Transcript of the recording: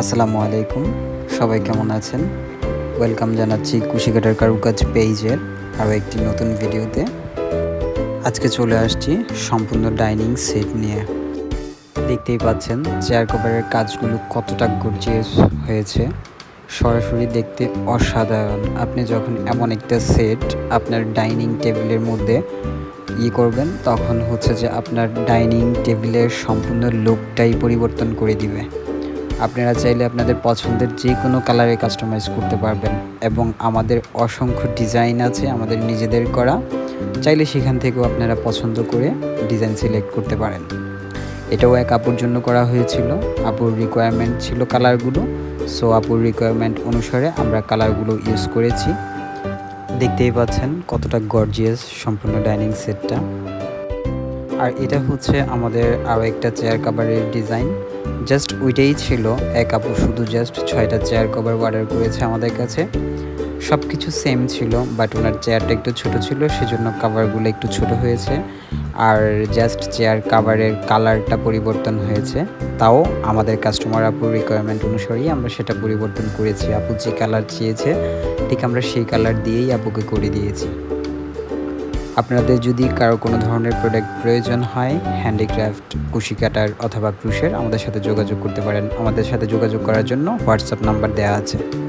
আসসালামু আলাইকুম। সবাই কেমন আছেন? ওয়েলকাম জানাচ্ছি কুশিকাটার কারুকাজ পেজের আরও একটি নতুন ভিডিওতে। আজকে চলে আসছি সম্পূর্ণ ডাইনিং সেট নিয়ে। দেখতেই পাচ্ছেন চেয়ার কভারের কাজগুলো কতটা গর্জিয়াস হয়েছে। সরাসরি দেখতে অসাধারণ। আপনি যখন এমন একটা সেট আপনার ডাইনিং টেবিলের মধ্যে ই করবেন, তখন হচ্ছে যে আপনার ডাইনিং টেবিলের সম্পূর্ণ লুকটাই পরিবর্তন করে দিবে। আপনারা চাইলে আপনাদের পছন্দের যে কোনো কালারে কাস্টমাইজ করতে পারবেন এবং আমাদের অসংখ্য ডিজাইন আছে আমাদের নিজেদের করা। চাইলে সেখান থেকেও আপনারা পছন্দ করে ডিজাইন সিলেক্ট করতে পারেন। এটাও এক আপুর জন্য করা হয়েছিল। আপুর রিকোয়ারমেন্ট ছিল কালারগুলো সো আপুর রিকোয়ারমেন্ট অনুসারে আমরা কালারগুলো ইউজ করেছি। দেখতেই পাচ্ছেন কতটা গর্জিয়াস সম্পূর্ণ ডাইনিং সেটটা আর এটা হচ্ছে আমাদের আরও একটা চেয়ার কাভারের ডিজাইন জাস্ট ওইটাই ছিল। এক আপু শুধু জাস্ট ছয়টা চেয়ার কভার অর্ডার করেছে আমাদের কাছে। সব কিছু সেম ছিল বাট ওনার চেয়ারটা একটু ছোট ছিল, সেজন্য কাভারগুলো একটু ছোট হয়েছে। আর জাস্ট চেয়ার কাভারের কালারটা পরিবর্তন হয়েছে। তাও আমাদের কাস্টমার আপুর রিকোয়ারমেন্ট অনুসারেই আমরা সেটা পরিবর্তন করেছি। আপু যে কালার চেয়েছে, ঠিক আমরা সেই কালার দিয়েই আপুকে করে দিয়েছি। আপনাদের যদি কারও কোনো ধরনের প্রোডাক্ট প্রয়োজন হয় হ্যান্ডিক্রাফট কুশি কাটার অথবা ক্রুশের, আমাদের সাথে যোগাযোগ করতে পারেন। আমাদের সাথে যোগাযোগ করার জন্য হোয়াটসঅ্যাপ নাম্বার দেওয়া আছে।